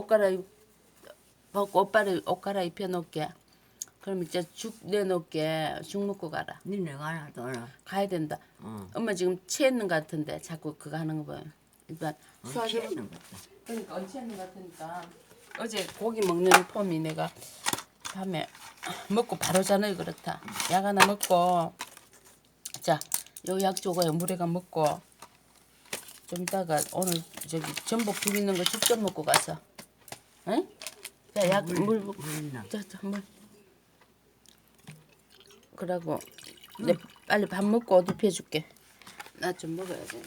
옷 갈아입 벗고 옷 갈아 옷 갈아입혀 놓게. 그럼 이제 죽 내놓게 죽 먹고 가라. 니네 가나 또나. 가야 된다. 어. 엄마 지금 취했는 것 같은데 자꾸 그거 하는 거 보면 일단 어, 취했는 것 같다. 그러니까 언짢은 것 같으니까 어제 고기 먹는 폼이 내가 밤에 먹고 바로 자는 그렇다. 약 하나 먹고 자요약 줘가요 물에가 먹고 좀 이따가 오늘 저기 전복 비비는 거 직접 먹고 가서 응? 자약 물 물 있나? 자자 물. 그러고 이제 빨리 밥 먹고 옷 입혀줄게. 나 좀 먹어야 된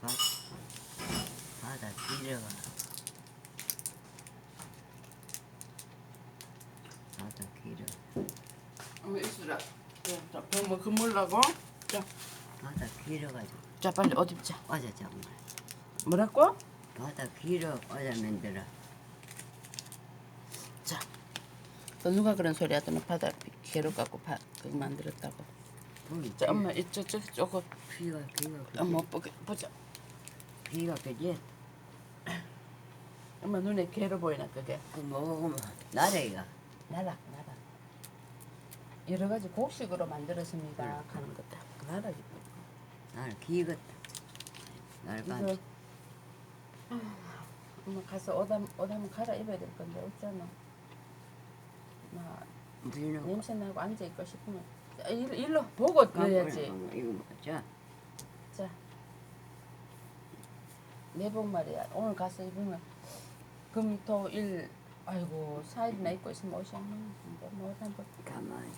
바, 바다 길어가. 바다 길어. 어머 이수라. 자, 병뭐 그물라고. 자, 바다 길어가지고 자 빨리 옷 입자. 어제 정말. 뭐라고? 바다 길어 어제 만들어. 자. 또 누가 그런 소리 하더니 바다 개로 갖고 바, 그거 만들었다고. 불 자, 엄마 이쪽 저 저거 비가 비가. 엄마 보게 보자. 비가 그지. 엄마 눈에 개로 보이나 그게. 그 먹으면 나래가. 나락 나락. 여러 가지 곡식으로 만들었습니다. 하는 거다. 나락이. 날 기겠다. 날 이거 반. 엄마 가서 옷 한번 갈아 입어야 될 건데. 나 우리는 냄새 나고 앉아 있고 싶으면 자, 일, 일로 보고 넣어야지. 이거 먹자. 자. 내복 말이야. 오늘 가서 입으면 금토일 아이고 사일이나 입고 있으면 옷이 안 맞는데 뭐옷 한번 가만히.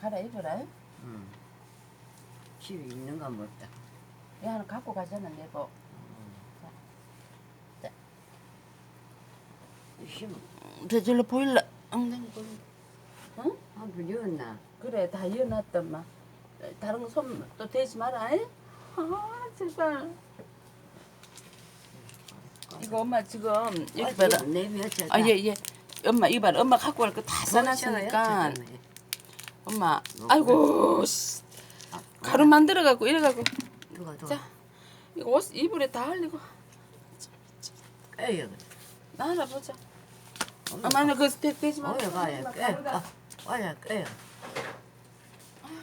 갈아 입어라. 응. 집에 있는 거 먹다. 이 하나 갖고 가잖아 내복. 심 저절로 보일라. 엉덩이 보일라. 응? 한번 이었나? 그래 다 이어놨단 마. 다른 거손또 대지 마라. 에? 아 제발. 이거 엄마 지금 여기 봐라. 어쩌다. 아예 예. 엄마 이거 봐라. 엄마 갖고 갈 거 다 싸놨으니까. 엄마. 아이고. 씨. 가루 만들어 갖고 이래 갖고. 누가 누가 자. 이거 옷 이불에 다 흘리고 깨요. 나라 보자. 엄마 나 그거 대, 대지 마. 어여 가야 깨. 아, 와야 깨요. 엄마.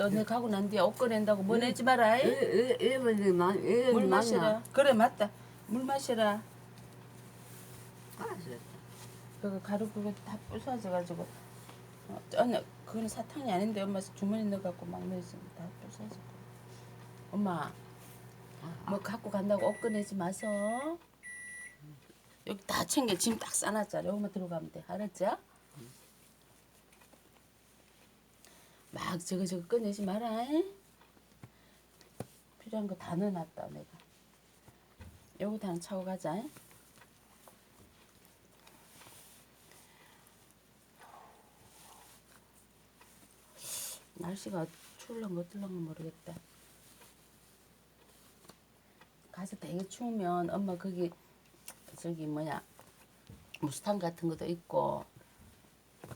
너내 가고 난 뒤에 옷 꺼낸다고 뭐 내지 마라. 이? 일본이 물 일본 마시라. 그래 맞다. 물 마시라. 알았어. 그거 가루 그거 다 부서져 가지고. 어, 언니 그거는 사탕이 아닌데 엄마 주머니 넣어 갖고 막 넣었으면 다 부서져. 엄마 뭐 갖고 간다고 옷 꺼내지 마서. 여기 다 챙겨 짐딱 싸놨잖아. 여기만 들어가면 돼. 알았지? 막 저거 저거 꺼내지 마라. 잉? 필요한 거 다 넣어놨다 내가. 요거 다 차고 가자. 잉? 날씨가 추울런가 어떨런가 모르겠다. 가서 되게 추우면 엄마 거기 저기 뭐냐 무스탕 같은 것도 있고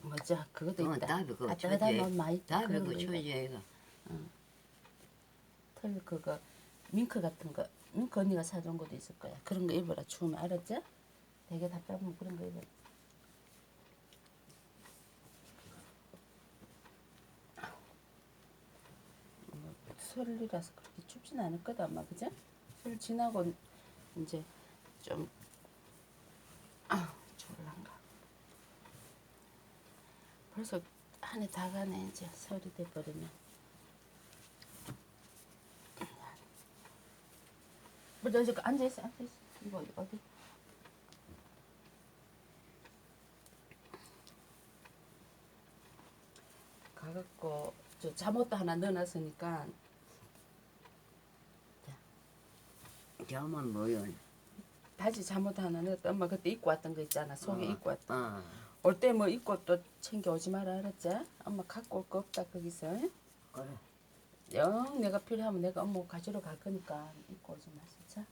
뭐지 그것도 어, 있다. 답이 그거 아, 초지에. 옷 많이 답이 그런 그거 있다. 초지에가. 털 그거 밍크 같은 거 응? 그 언니가 사준 것도 있을 거야. 그런 거 입어라. 추우면 알았지? 되게 답답하면 그런 거 입어라. 뭐, 설이라서 그렇게 춥진 않을 거다 아마 그죠? 설 지나고 이제 좀 아, 벌써 한해다 가네 이제 설이 돼버리면. 뭐너 저기 앉아 있어 앉아 있어. 이거 어디- 어디? 가갖고 저 잠옷도 하나 넣어놨으니까 저만 뭐요? 바지 잠옷 하나 넣었다. 엄마 그때 입고 왔던 거 있잖아. 속에 어. 입고 왔던. 아, 올 때 뭐 입고 또 챙겨 오지 마라 알았지? 엄마 갖고 올 거 없다 거기서. 그래. 영 내가 필요하면 내가 엄마 가지러 갈 거니까 입고 오지 마 진짜.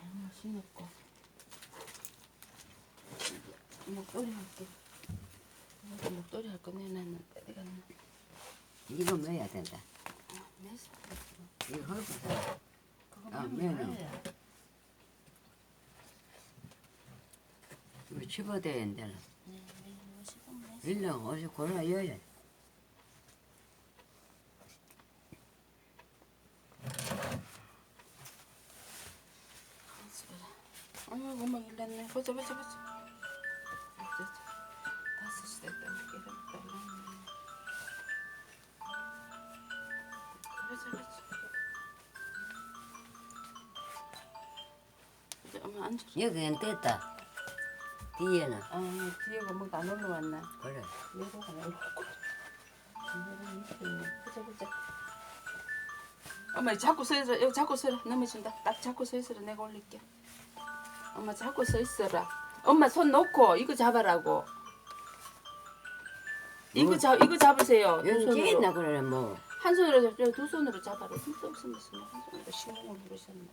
정말 신었고 목도리 할게. 목도리 할 거 내놨는데 내가 이거 매야 된다. 매서 이거 헐거다. 아, 매는. 뭐야? 이거 집어대야 된다. 일랑 어디 골라 여야. 어머 어머 일났네 보자 보자 보자 앉아 여기는 됐다. 뒤에는. 아 뒤에가 뭐가 안 올라왔나 그래. 내려가 안 올라왔고. 보자 보자 엄마 자꾸 서 있어. 여기 자꾸 서라 넘어진다. 딱 자꾸 서 있어라 내가 올릴게. 엄마 자꾸 서 있어라. 엄마 손 놓고 이거 잡아라고. 이거 뭐? 잡 이거 잡으세요. 두 여기 손으로. 있나 그래 뭐. 한 손으로 잡죠 두 손으로 잡아라. 힘도 없으면서 한 손으로 시공을 부르셨나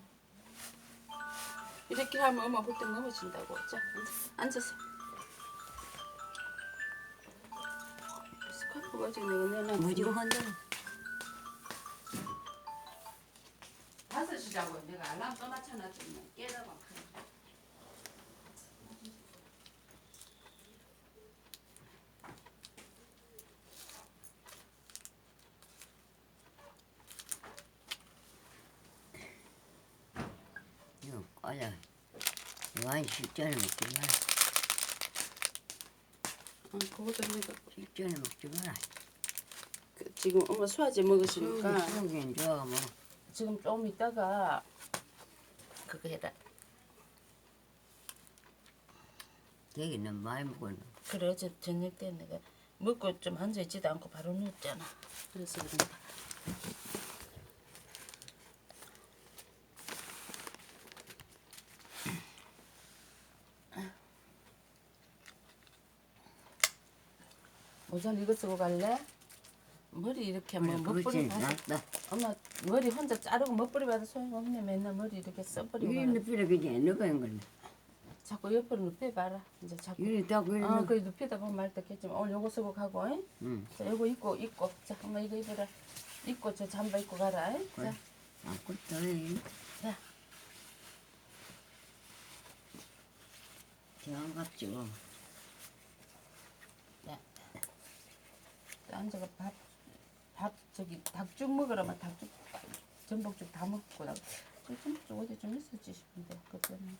이렇게 하면 엄마 홀딱 넘어진다고. 자 앉아, 앉아서. 스카프 가 지금 내가 내놨 무지고 흔들어. 다섯 시라고. 내가 알람 또 맞춰놨더니 깨다가 이거 꺼져. 와인 식전에 먹지 마라. 어, 그것도 내가 식전에 먹지 마라. 그, 지금 엄마 수화제 먹으시니까 수육이 좋아 뭐. 지금 좀 있다가 그거 해라 되기는 많이 먹었네. 그래 어제 저녁 때 내가 먹고 좀 앉아있지도 않고 바로 누웠잖아 그래서 그런가 우선 이거 쓰고 갈래? 머리 이렇게 뭐 멋부리 받아 낫다. 엄마 머리 혼자 자르고 멋부리 받아 소용없네 맨날 머리 이렇게 써버리고 가라. 눕히라 그지 누가 한 걸래. 자꾸 옆으로 눕혀봐라 이제 자꾸 이리 딱 그래. 아, 그 눕히다 보면 말도 겠지만 오늘 요거 쓰고 가고, 잉? 응. 자, 요거 입고 입고, 자, 엄마 이거 입어라. 입고 저 잠바 입고 가라, 잉? 자, 그래. 아고 또 자, 장갑죠. 자, 자, 앉아가 밥, 밥 저기 닭죽 먹으라면 닭죽, 전복죽 다 먹고 나. 저 전복죽 어디 좀 있었지 싶은데 그때는.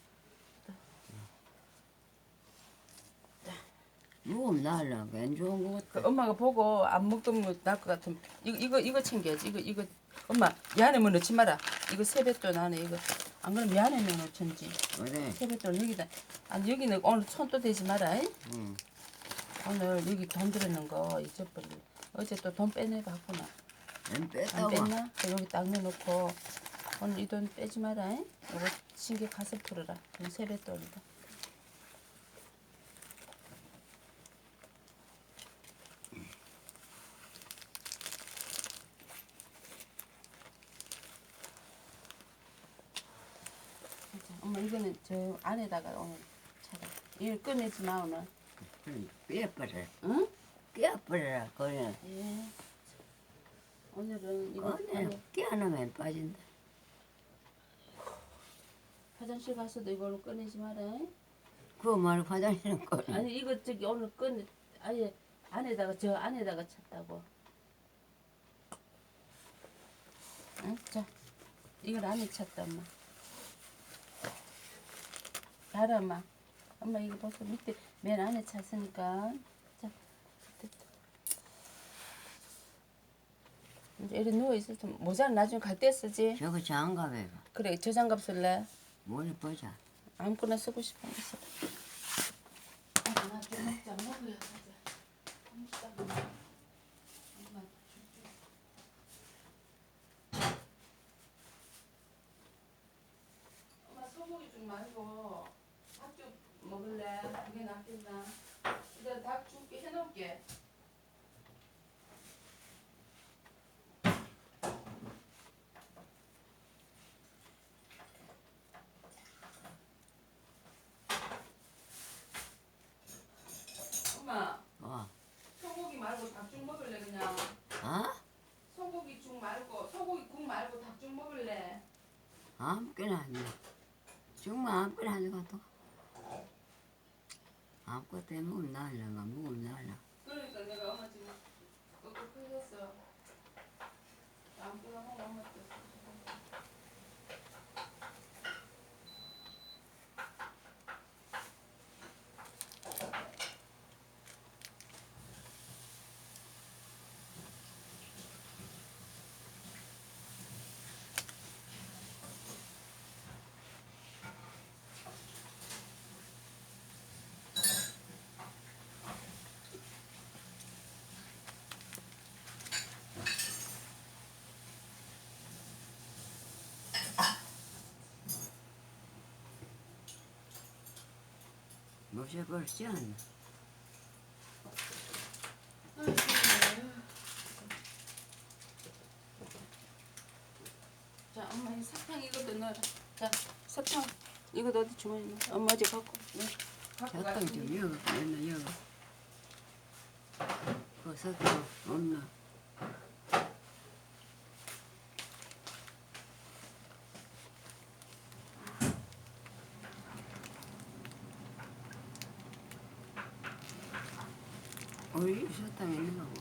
나려고 안 좋은 거그 같아. 엄마가 보고 안 먹던 뭐날것 같으면 이거 이거 이거 챙겨야지. 이거 이거 엄마 미안해 뭐 넣지 마라. 이거 세뱃돈 안에 이거 안 그러면 미안해 면 넣던지. 그래. 세뱃돈 여기다 아니 여기는 오늘 손 또 대지 마라. 잉? 응. 오늘 여기 돈 들어있는 거 잊어버리고 어제 또 돈 빼내고 왔구나. 안 안 뺐다고. 뺐나? 그 여기 딱 넣어놓고 오늘 이 돈 빼지 마라. 잉? 이거 신경 가서 풀어라. 세뱃돈이다. 자, 엄마 이거는 저 안에다가 오늘 차려. 이거 꺼내지 마 오늘. 응. 빼버려. 응? 끼어버려라 그래 예. 오늘은 이거 오늘 끼어놓으면 빠진다 화장실 가서도 이걸로 꺼내지 마라. 그거 말고 화장실은 꺼내 아니 이거 저기 오늘 꺼내 아예 안에다가 저 안에다가 찼다고. 응? 자 이걸 안에 찼다 엄마. 알아 엄마. 엄마 이거 벌써 밑에 맨 안에 찼으니까 자. 이제 이리 누워 있을 때 모자는 나중에 갈 때 쓰지. 저거 장갑에 그래 저 장갑 쓸래? 머리 보자 아무거나 쓰고 싶은 거 써. 아, 나 먹자 먹어야 가자. 먹자. 엄마 줄게. 엄마 소고기 좀 말고 닭죽 먹을래? 그게 낫겠나? 내가 닭 줄게 해놓을게. 엄마 어? 소고기 말고 닭죽 먹을래 그냥? 어? 소고기 죽 말고 소고기 국 말고 닭죽 먹을래? 아무거나 하냐 정말 아무거나 하는 것도 아무것도 해먹으면 나을란가 먹으면 나을라 그러니까 내가 엄마 지금 끄끄끄했어 아무거나 먹어 엄마 또. 않나 자 엄마 이 사탕 이것도 넣어라 자 사탕. 이것도 어디 주머니 넣어. 엄마 어디 갖고. 네. 갖고 가지 좀 맨날 여가 그거 섞어 없나 우리 사탕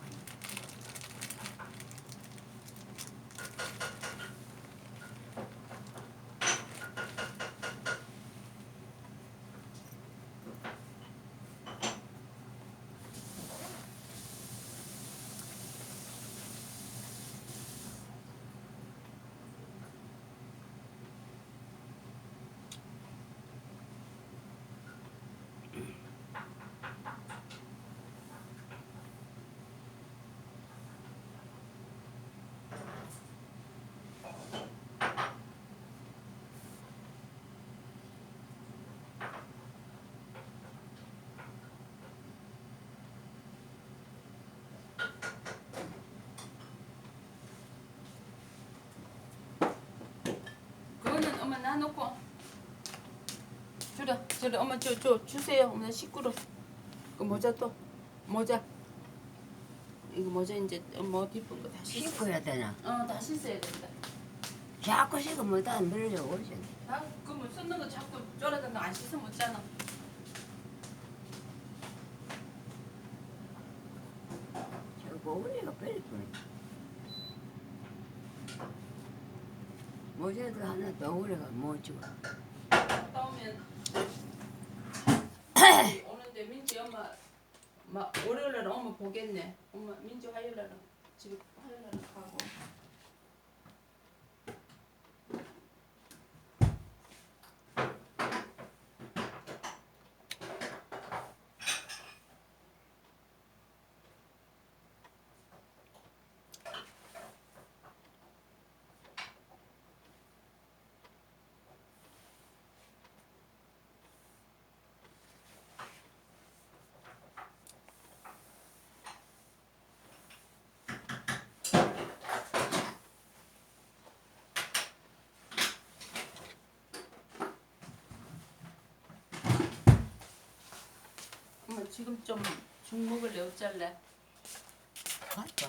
엄마 놔놓고. 주라 주라 엄마 저 저 주세요. 엄마 식구로. 그 모자 또. 모자. 이거 모자 이제 옷 입은 거다 씻어. 씻어야 되나? 어다 씻어야 된다. 자꾸 씻으면 다안 들려 오지. 나 그러면 쓰는 거 자꾸 쫄아다가 안 씻으면 어쩌나 저거 우리가 빨리 보 모자도 하나 더 우리가 못 주고 갔다 오면 오는데 민지 엄마 막 월요일 날 엄마 보겠네. 엄마 민지 화요일 날 집에 화요일 날 가고 엄마 지금 좀 죽 먹을래 어쩔래 갔다.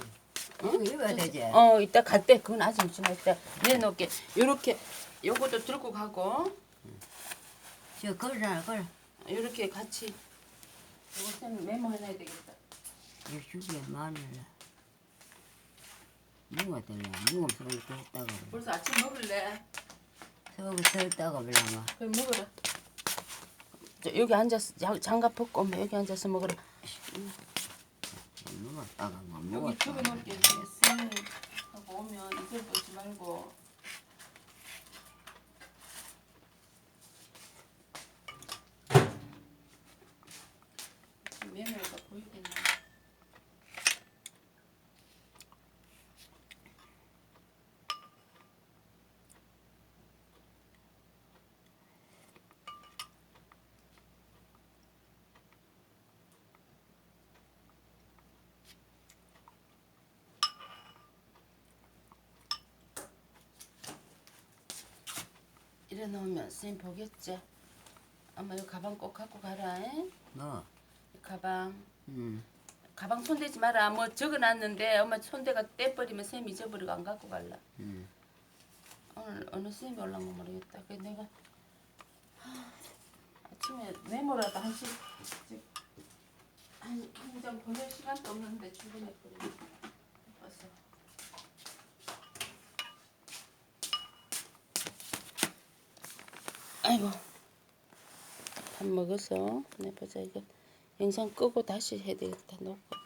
응? 이거 되지. 어 이따 갈 때 그건 아직 지날 때 내놓을게 요렇게 요것도 들고 가고 저 걸잖아 걸. 요렇게 같이 요것은 메모해놔야 되겠다 이 죽에 마늘. 누가 들려? 들었다고. 그래. 벌써 아침 먹을래? 들었다고 그러면. 그럼 먹어라 저 여기 앉아서 장- 장갑 벗고 엄마 여기 앉아서 먹어라 누가 따가 뭐 여기 먹었다. 두개 놓을게 쌤 하고 오면 이슬 보지 말고 메모가 보이겠네 이래 놓으면 쌤 보겠지 엄마 이 가방 꼭 갖고 가라 잉? 뭐? 이 가방 응. 가방 손대지 마라 뭐 적어놨는데 엄마 손대가 떼버리면 쌤 잊어버리고 안 갖고 갈라 응. 오늘 어느 쌤이 올라온 거 모르겠다 그 내가 하, 아침에 메모라도 한씩 한한장 보낼 시간도 없는데 벌써 아이고. 밥 먹어서 내 보자. 이거 영상 끄고 다시 해야 되겠다. 놓고